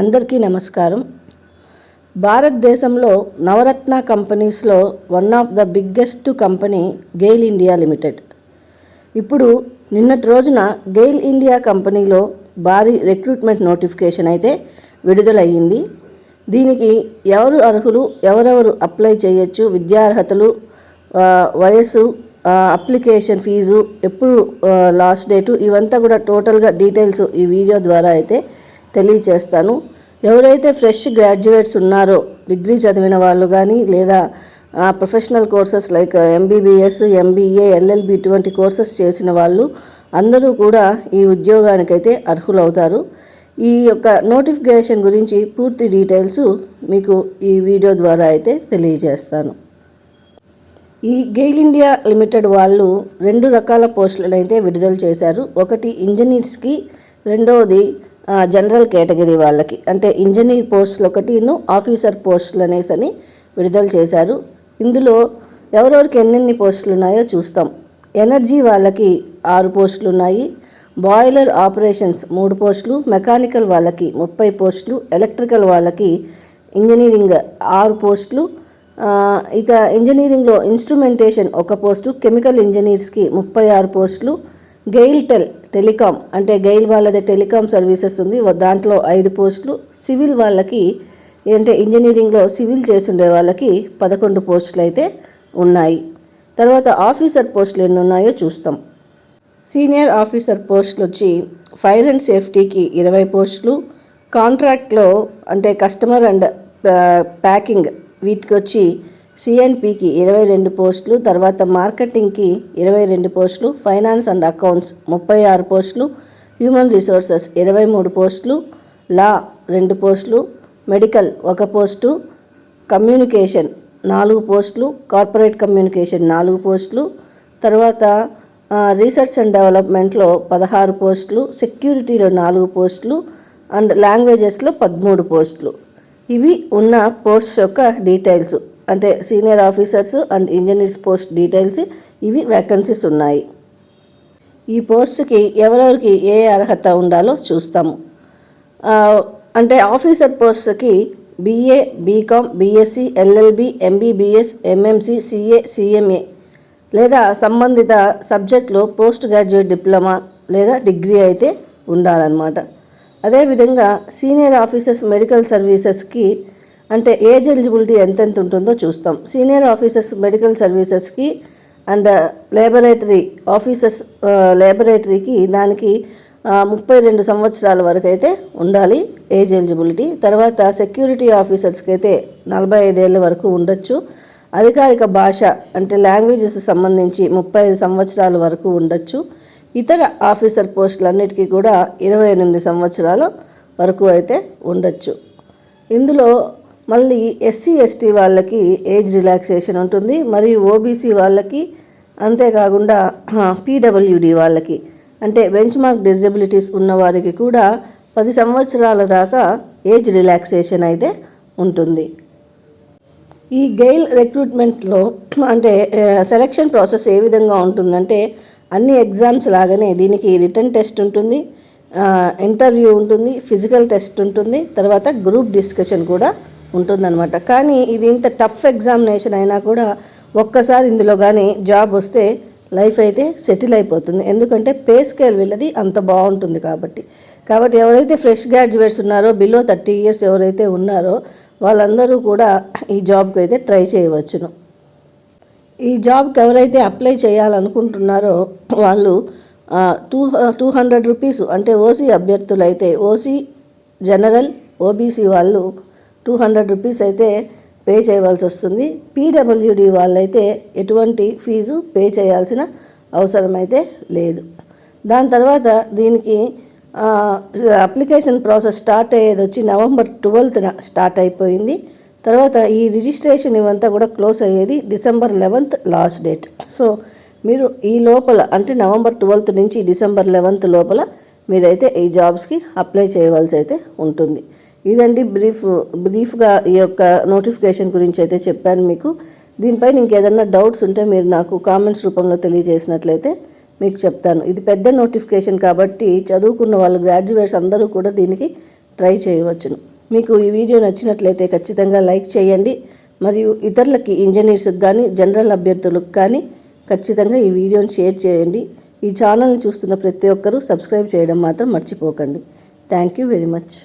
అందరికీ నమస్కారం. భారతదేశంలో నవరత్న కంపెనీస్లో one of the biggest company GAIL India Limited ఇప్పుడు నిన్నటి రోజున గెయిల్ ఇండియా కంపెనీలో భారీ రిక్రూట్మెంట్ నోటిఫికేషన్ అయితే విడుదలయ్యింది. దీనికి ఎవరు అర్హులు ఎవరెవరు అప్లై చేయొచ్చు విద్యార్హతలు వయస్సు అప్లికేషన్ ఫీజు ఎప్పుడు లాస్ట్ డేటు ఇవంతా కూడా టోటల్గా డీటెయిల్స్ ఈ వీడియో ద్వారా అయితే తెలియచేస్తాను ఎవరైతే ఫ్రెష్ గ్రాడ్యుయేట్స్ ఉన్నారో డిగ్రీ చదివిన వాళ్ళు కానీ లేదా professional courses like MBBS MBA LLB ఇటువంటి కోర్సెస్ చేసిన వాళ్ళు అందరూ కూడా ఈ ఉద్యోగానికైతే అర్హులవుతారు. ఈ యొక్క నోటిఫికేషన్ గురించి పూర్తి డీటెయిల్స్ మీకు ఈ వీడియో ద్వారా అయితే తెలియజేస్తాను. ఈ గెయిల్ ఇండియా లిమిటెడ్ వాళ్ళు రెండు రకాల పోస్టులను అయితే విడుదల చేశారు. ఒకటి ఇంజనీర్స్కి రెండవది జనరల్ కేటగిరీ వాళ్ళకి. అంటే ఇంజనీర్ పోస్టులు ఒకటిను ఆఫీసర్ పోస్టులు అనేసి అని విడుదల చేశారు. ఇందులో ఎవరెవరికి ఎన్నెన్ని పోస్టులు ఉన్నాయో చూస్తాం. ఎనర్జీ వాళ్ళకి ఆరు పోస్టులు ఉన్నాయి బాయిలర్ ఆపరేషన్స్ మూడు పోస్టులు. మెకానికల్ వాళ్ళకి ముప్పై పోస్టులు. ఎలక్ట్రికల్ వాళ్ళకి ఇంజనీరింగ్ ఆరు పోస్టులు. ఇక ఇంజనీరింగ్లో ఇన్స్ట్రుమెంటేషన్ ఒక పోస్టు. కెమికల్ ఇంజనీర్స్కి ముప్పై ఆరు పోస్టులు. గెయిల్టెల్ టెలికాం అంటే గెయిల్ వాళ్ళది టెలికాం సర్వీసెస్ ఉంది. దాంట్లో ఐదు పోస్టులు. సివిల్ వాళ్ళకి అంటే ఇంజనీరింగ్లో సివిల్ చేసుండే వాళ్ళకి పదకొండు పోస్టులు అయితే ఉన్నాయి. తర్వాత ఆఫీసర్ పోస్టులు ఎన్ని ఉన్నాయో చూస్తాం. సీనియర్ ఆఫీసర్ పోస్టులు వచ్చి ఫైర్ అండ్ సేఫ్టీకి ఇరవై పోస్టులు. కాంట్రాక్ట్లో అంటే కస్టమర్ అండ్ ప్యాకింగ్ వీటికి వచ్చి సిఎన్పికి ఇరవై రెండు పోస్టులు తర్వాత మార్కెటింగ్కి ఇరవై రెండు పోస్టులు ఫైనాన్స్ అండ్ అకౌంట్స్ ముప్పై ఆరు పోస్టులు హ్యూమన్ రిసోర్సెస్ ఇరవై మూడు పోస్టులు లా రెండు పోస్టులు మెడికల్ ఒక పోస్టు కమ్యూనికేషన్ నాలుగు పోస్టులు కార్పొరేట్ కమ్యూనికేషన్ నాలుగు పోస్టులు తర్వాత రీసెర్చ్ అండ్ డెవలప్మెంట్లో పదహారు పోస్టులు సెక్యూరిటీలో నాలుగు పోస్టులు అండ్ లాంగ్వేజెస్లో పదమూడు పోస్టులు. ఇవి ఉన్న పోస్ట్ యొక్క డీటెయిల్స్. అంటే senior officers and engineers post details ఇవి వ్యాకెన్సీస్ ఉన్నాయి. ఈ పోస్ట్కి ఎవరెవరికి ఏ అర్హత ఉండాలో చూస్తాము అంటే ఆఫీసర్ పోస్ట్కి BA BCom BSc LLB MBBS MMC CA CMA లేదా సంబంధిత సబ్జెక్ట్లో పోస్ట్ గ్రాడ్యుయేట్ డిప్లొమా లేదా డిగ్రీ అయితే ఉండాలన్నమాట. అదేవిధంగా సీనియర్ ఆఫీసర్స్ మెడికల్ సర్వీసెస్కి అంటే ఏజ్ ఎలిజిబిలిటీ ఎంతెంత ఉంటుందో చూస్తాం. సీనియర్ ఆఫీసర్స్ మెడికల్ సర్వీసెస్కి అండ్ లేబొరేటరీ ఆఫీసర్స్ లేబొరేటరీకి దానికి ముప్పై రెండు సంవత్సరాల వరకు అయితే ఉండాలి ఏజ్ ఎలిజిబిలిటీ. తర్వాత సెక్యూరిటీ ఆఫీసర్స్కి అయితే నలభై ఐదేళ్ళ వరకు ఉండొచ్చు. అధికారిక భాష అంటే లాంగ్వేజెస్ సంబంధించి ముప్పై ఐదు సంవత్సరాల వరకు ఉండొచ్చు. ఇతర ఆఫీసర్ పోస్టులన్నిటికీ కూడా ఇరవై ఎనిమిది సంవత్సరాల వరకు అయితే ఉండొచ్చు. ఇందులో మళ్ళీ ఎస్సీ ఎస్టీ వాళ్ళకి ఏజ్ రిలాక్సేషన్ ఉంటుంది. మరియు ఓబీసీ వాళ్ళకి అంతేకాకుండా పీడబ్ల్యూడి వాళ్ళకి. అంటే బెంచ్ మార్క్ డిజబిలిటీస్ ఉన్నవారికి కూడా పది సంవత్సరాల దాకా ఏజ్ రిలాక్సేషన్ అయితే ఉంటుంది. ఈ గెయిల్ రిక్రూట్మెంట్లో అంటే సెలక్షన్ ప్రాసెస్ ఏ విధంగా ఉంటుందంటే అన్ని ఎగ్జామ్స్ లాగానే దీనికి రిటర్న్ టెస్ట్ ఉంటుంది. ఇంటర్వ్యూ ఉంటుంది ఫిజికల్ టెస్ట్ ఉంటుంది. తర్వాత గ్రూప్ డిస్కషన్ కూడా ఉంటుందన్నమాట. కానీ ఇది ఇంత టఫ్ ఎగ్జామినేషన్ అయినా కూడా ఒక్కసారి ఇందులో కానీ జాబ్ వస్తే లైఫ్ అయితే సెటిల్ అయిపోతుంది. ఎందుకంటే పే స్కేల్ వీళ్ళది అంత బాగుంటుంది కాబట్టి. కాబట్టి ఎవరైతే ఫ్రెష్ గ్రాడ్యుయేట్స్ ఉన్నారో బిలో థర్టీ ఇయర్స్ ఎవరైతే ఉన్నారో వాళ్ళందరూ కూడా ఈ జాబ్కి అయితే ట్రై చేయవచ్చును. ఈ జాబ్కి ఎవరైతే అప్లై చేయాలనుకుంటున్నారో వాళ్ళు టూ టూ హండ్రెడ్ రూపీస్ అంటే ఓసీ అభ్యర్థులు అయితే ఓసీ జనరల్ ఓబీసీ వాళ్ళు టూ హండ్రెడ్ రూపీస్ అయితే పే చేయవలసి వస్తుంది. పీడబ్ల్యూడి వాళ్ళైతే ఎటువంటి ఫీజు పే చేయాల్సిన అవసరం అయితే లేదు. దాని తర్వాత దీనికి అప్లికేషన్ ప్రాసెస్ స్టార్ట్ అయ్యేది వచ్చి నవంబర్ ట్వెల్త్న స్టార్ట్ అయిపోయింది. తర్వాత ఈ రిజిస్ట్రేషన్ ఇవంతా కూడా క్లోజ్ అయ్యేది December eleventh last date. So మీరు ఈ లోపల అంటే నవంబర్ ట్వెల్త్ నుంచి డిసెంబర్ లెవెన్త్ లోపల మీరైతే ఈ జాబ్స్కి అప్లై చేయవలసి అయితే ఉంటుంది. ఇదండి బ్రీఫ్ బ్రీఫ్గా ఈ యొక్క నోటిఫికేషన్ గురించి అయితే చెప్పాను మీకు. దీనిపైన ఇంకేదన్నా డౌట్స్ ఉంటే మీరు నాకు కామెంట్స్ రూపంలో తెలియజేసినట్లయితే మీకు చెప్తాను. ఇది పెద్ద నోటిఫికేషన్ కాబట్టి చదువుకున్న వాళ్ళు గ్రాడ్యుయేట్స్ అందరూ కూడా దీనికి ట్రై చేయవచ్చును. మీకు ఈ వీడియో నచ్చినట్లయితే ఖచ్చితంగా లైక్ చేయండి. మరియు ఇతరులకి ఇంజనీర్స్కి కానీ జనరల్ అభ్యర్థులకు కానీ ఖచ్చితంగా ఈ వీడియోని షేర్ చేయండి. ఈ ఛానల్ని చూస్తున్న ప్రతి ఒక్కరూ సబ్స్క్రైబ్ చేయడం మాత్రం మర్చిపోకండి. Thank you very much.